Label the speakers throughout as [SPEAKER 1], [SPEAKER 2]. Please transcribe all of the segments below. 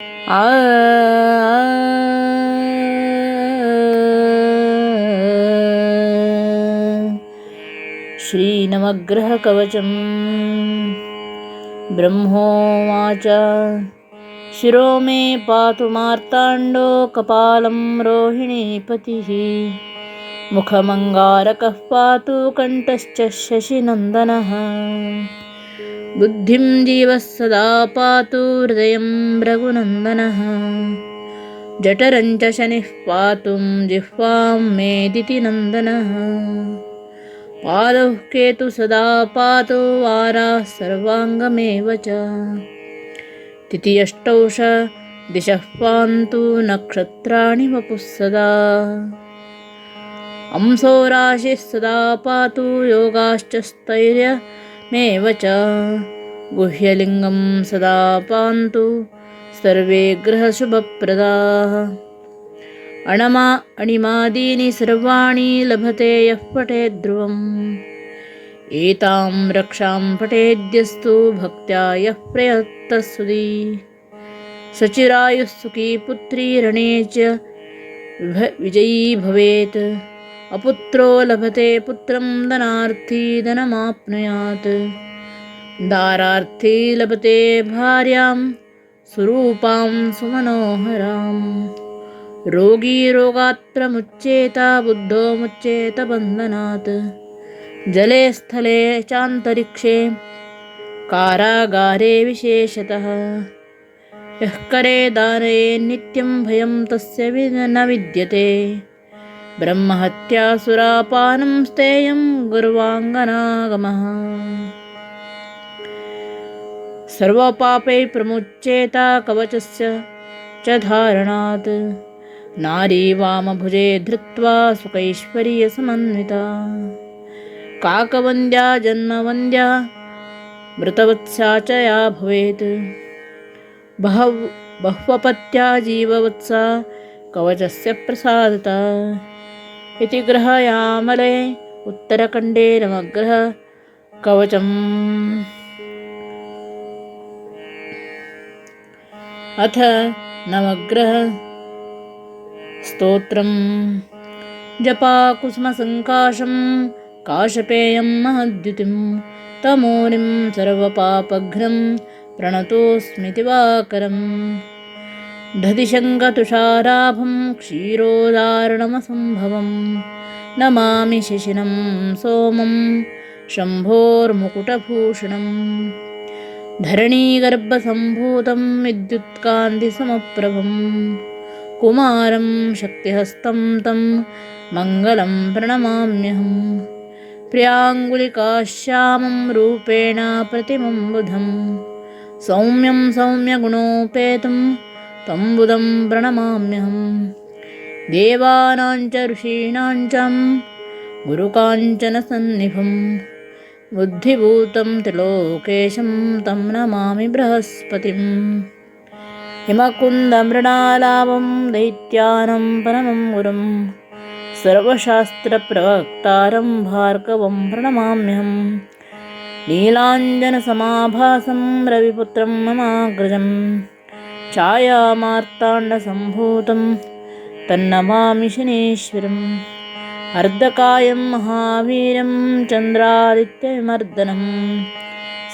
[SPEAKER 1] आ। श्रीनवग्रहकवचम् ब्रह्मोवाच। शिरो मे पातु मार्ताण्डो कपालं रोहिणीपतिः मुखमङ्गारकः पातु कण्ठश्च शशिनन्दनः बुद्धिं जीवः सदा पातु हृदयं रघुनन्दनः। जठरं च शनिः पातुं जिह्वां मेदितिनन्दनः पादौ केतु सदा पातु वाराः सर्वाङ्गमेव च। तिथियष्टौष दिशः पान्तु नक्षत्राणि वपुः सदा। अंसो राशिः सदा पातु योगाश्च गुह्यलिङ्गं सदा पान्तु सर्वे ग्रहशुभप्रदाः अणमा अणिमादीनि सर्वाणि लभते यः पठेद् ध्रुवम्। एतां रक्षां पठेद्यस्तु भक्त्या यः प्रयत्तस्वदी सचिरायुः सुखी पुत्री रणे च विजयी भवेत् अपुत्रो लभते पुत्रं धनार्थी धनमाप्नुयात्। दारार्थी लभते भार्यां सुरूपां सुमनोहराम्। रोगी रोगात्रमुच्येत बुद्धो मुच्येत बन्धनात्। जले स्थले चान्तरिक्षे कारागारे विशेषतः। यः करे दाने नित्यं भयं तस्य न विद्यते ब्रह्महत्यासुरापानं स्तेयं गुर्वाङ्गनागमः। सर्वपापै प्रमुच्येत कवचस्य च धारणात्। नारी वामभुजे धृत्वा सुखैश्वर्यसमन्विता काकवन्द्या जन्मवन्द्या मृतवत्सा च या भवेत्। बहव बह्वपत्या जीववत्सा कवचस्य प्रसादता इति ग्रहयामले उत्तरखण्डे नवग्रह कवचम्। अथ नवग्रह स्तोत्रं जपाकुसुमसङ्काशं काशपेयं महद्युतिं तमोरिं सर्वपापघ्नं प्रणतोऽस्मि दिवाकरम् दधिशङ्कतुषाराभं क्षीरोदारणमसम्भवं नमामि शशिनं सोमं शम्भोर्मुकुटभूषणं धरणीगर्भसम्भूतं विद्युत्कान्तिसमप्रभं कुमारं शक्तिहस्तं तं मङ्गलं प्रणमाम्यहं प्रियाङ्गुलिकाश्यामं रूपेण प्रतिमं बुधं सौम्यं सौम्यगुणोपेतं बुधं प्रणमाम्यहं। देवानां च ऋषीणां च गुरुकाञ्चनसन्निभं। बुद्धिभूतं त्रिलोकेशं तं नमामि बृहस्पतिम्। हिमकुन्दमृणालाभं दैत्यानं परमं गुरुं सर्वशास्त्रप्रवक्तारं भार्गवं प्रणमाम्यहम्। नीलाञ्जनसमाभासं रविपुत्रं ममाग्रजम् छायामार्ताण्डसम्भूतं तन्नमामि शनीश्वरम् अर्धकायं महावीरं चन्द्रादित्यविमर्दनं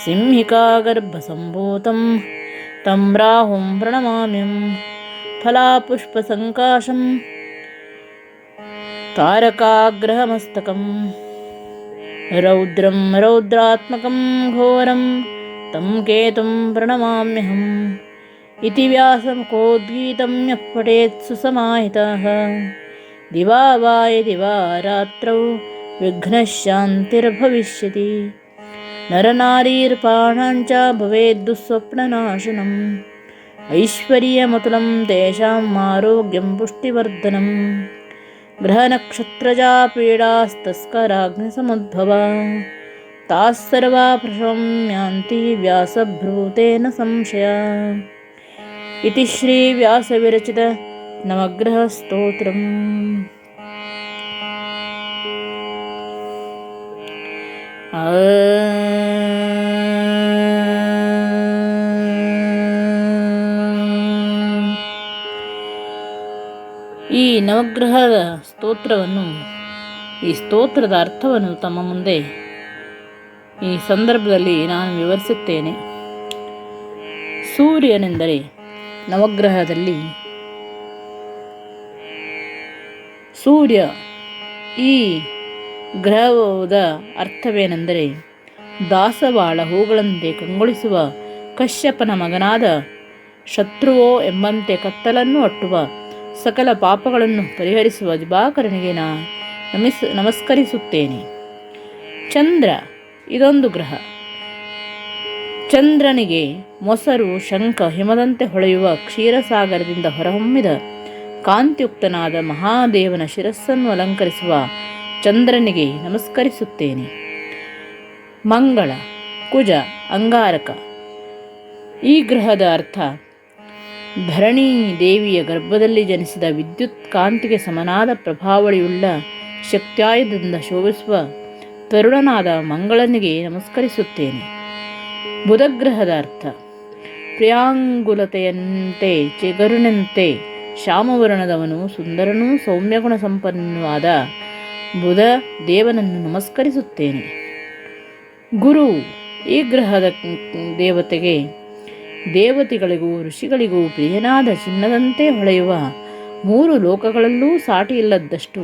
[SPEAKER 1] सिंहिकागर्भसम्भूतं तं राहुं प्रणमाम्यं फलापुष्पसङ्काशं तारकाग्रहमस्तकं रौद्रं रौद्रात्मकं घोरं तं केतुं प्रणमाम्यहम् इति व्यासमुखोद्गीतं यः पठेत् सुसमाहितः। दिवा वा यदि वा रात्रौ विघ्नशान्तिर्भविष्यति नरनारीर्पाणां च भवेद्दुःस्वप्ननाशनम् ऐश्वर्यमतुलं तेषाम् आरोग्यं पुष्टिवर्धनं। ग्रहनक्षत्रजा पीडास्तस्कराग्निसमुद्भवा ताः सर्वा प्रशम्यान्ति व्यासभ्रूतेन संशया इति श्रीव्यासविरचितनवग्रहस्तोत्रम् ಈ ನವಗ್ರಹದ ಸ್ತೋತ್ರವನ್ನು ಈ ಸ್ತೋತ್ರದ ಅರ್ಥವನ್ನು ತಮ್ಮ ಮುಂದೆ ಈ ಸಂದರ್ಭದಲ್ಲಿ ನಾನು ವಿವರಿಸುತ್ತೇನೆ ಸೂರ್ಯನೆಂದರೆ ನವಗ್ರಹದಲ್ಲಿ ಸೂರ್ಯ ಈ ಗ್ರಹದ ಅರ್ಥವೇನೆಂದರೆ ದಾಸವಾಳ ಹೂಗಳಂತೆ ಕಂಗೊಳಿಸುವ ಕಶ್ಯಪನ ಮಗನಾದ ಶತ್ರುವೋ ಎಂಬಂತೆ ಕತ್ತಲನ್ನು ಅಟ್ಟುವ ಸಕಲ ಪಾಪಗಳನ್ನು ಪರಿಹರಿಸುವ ದಿಬಾಕರನಿಗೆ ನಾ ನಮಿಸ್ ನಮಸ್ಕರಿಸುತ್ತೇನೆ. ಚಂದ್ರ ಇದೊಂದು ಗ್ರಹ. ಚಂದ್ರನಿಗೆ ಮೊಸರು, ಶಂಖ, ಹಿಮದಂತೆ ಹೊಳೆಯುವ ಕ್ಷೀರಸಾಗರದಿಂದ ಹೊರಹೊಮ್ಮಿದ ಕಾಂತಿಯುಕ್ತನಾದ ಮಹಾದೇವನ ಶಿರಸ್ಸನ್ನು ಅಲಂಕರಿಸುವ ಚಂದ್ರನಿಗೆ ನಮಸ್ಕರಿಸುತ್ತೇನೆ. ಮಂಗಳ, ಕುಜ, ಅಂಗಾರಕ. ಈ ಗ್ರಹದ ಅರ್ಥ, ಧರಣಿ ದೇವಿಯ ಗರ್ಭದಲ್ಲಿ ಜನಿಸಿದ ವಿದ್ಯುತ್ ಕಾಂತಿಗೆ ಸಮನಾದ ಪ್ರಭಾವಳಿಯುಳ್ಳ ಶಕ್ತ್ಯಾಯುಧದಿಂದ ಶೋಭಿಸುವ ತರುಣನಾದ ಮಂಗಳನಿಗೆ ನಮಸ್ಕರಿಸುತ್ತೇನೆ. ಬುಧಗ್ರಹದ ಅರ್ಥ. ಪ್ರಿಯಾಂಗುಲತೆಯಂತೆ, ಚಿಗರುನಂತೆ, ಶ್ಯಾಮವರ್ಣದವನು ಸುಂದರನೂ ಸೌಮ್ಯಗುಣ ಸಂಪನ್ನವಾದ ಬುಧ ದೇವನನ್ನು ನಮಸ್ಕರಿಸುತ್ತೇನೆ. ಗುರು, ಈ ಗ್ರಹದ ದೇವತೆಗೆ ದೇವತೆಗಳಿಗೂ ಋಷಿಗಳಿಗೂ ಪ್ರಿಯನಾದ ಚಿನ್ನದಂತೆ ಹೊಳೆಯುವ ಮೂರು ಲೋಕಗಳಲ್ಲೂ ಸಾಟಿಯಿಲ್ಲದಷ್ಟು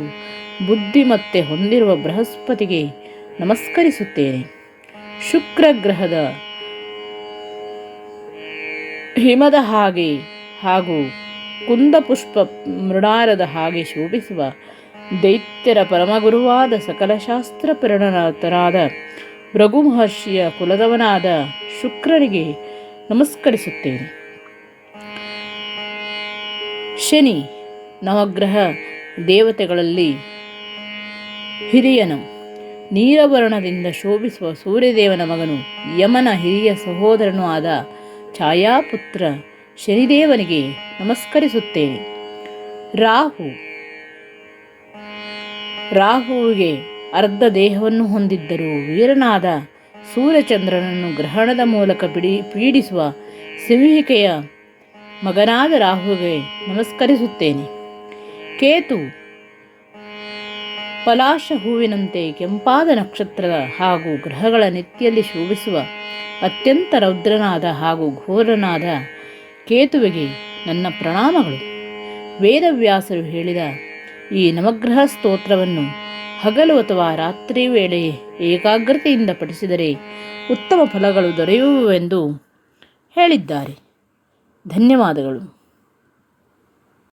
[SPEAKER 1] ಬುದ್ಧಿಮತ್ತೆ ಹೊಂದಿರುವ ಬೃಹಸ್ಪತಿಗೆ ನಮಸ್ಕರಿಸುತ್ತೇನೆ. ಶುಕ್ರ ಗ್ರಹದ ಹಿಮದ ಹಾಗೆ ಹಾಗೂ ಕುಂದಪುಷ್ಪ ಮೃಣಾರದ ಹಾಗೆ ಶೋಭಿಸುವ ದೈತ್ಯರ ಪರಮಗುರುವಾದ ಸಕಲ ಶಾಸ್ತ್ರ ಪರಿಣತರಾದ ಭೃಗು ಮಹರ್ಷಿಯ ಕುಲದವನಾದ ಶುಕ್ರನಿಗೆ ನಮಸ್ಕರಿಸುತ್ತೇನೆ. ಶನಿ ನವಗ್ರಹ ದೇವತೆಗಳಲ್ಲಿ ಹಿರಿಯನು. ನೀರವರ್ಣದಿಂದ ಶೋಭಿಸುವ ಸೂರ್ಯದೇವನ ಮಗನು ಯಮನ ಹಿರಿಯ ಸಹೋದರನೂ ಆದ ಛಾಯಾಪುತ್ರ, ಶನಿದೇವನಿಗೆ ನಮಸ್ಕರಿಸುತ್ತೇನೆ. ರಾಹು. ರಾಹುವಿಗೆ ಅರ್ಧ ದೇಹವನ್ನು ಹೊಂದಿದ್ದರೂ ವೀರನಾದ ಸೂರ್ಯಚಂದ್ರನನ್ನು ಗ್ರಹಣದ ಮೂಲಕ ಬಿಡಿ, ಪೀಡಿಸುವ ಸಿಂಹಿಕೆಯ ಮಗನಾದ ರಾಹುವಿಗೆ ನಮಸ್ಕರಿಸುತ್ತೇನೆ. ಕೇತು. ಪಲಾಶ ಹೂವಿನಂತೆ ಕೆಂಪಾದ ನಕ್ಷತ್ರದ ಹಾಗೂ ಗ್ರಹಗಳ ನೆತ್ತಿಯಲ್ಲಿ ಶೋಭಿಸುವ ಅತ್ಯಂತ ರೌದ್ರನಾದ ಹಾಗೂ ಘೋರನಾದ ಕೇತುವಿಗೆ ನನ್ನ ಪ್ರಣಾಮಗಳು. ವೇದವ್ಯಾಸರು ಹೇಳಿದ ಈ ನವಗ್ರಹ ಸ್ತೋತ್ರವನ್ನು ಹಗಲು ಅಥವಾ ರಾತ್ರಿ ವೇಳೆ ಏಕಾಗ್ರತೆಯಿಂದ ಪಠಿಸಿದರೆ ಉತ್ತಮ ಫಲಗಳು ದೊರೆಯುವುವೆಂದು ಹೇಳಿದ್ದಾರೆ. ಧನ್ಯವಾದಗಳು.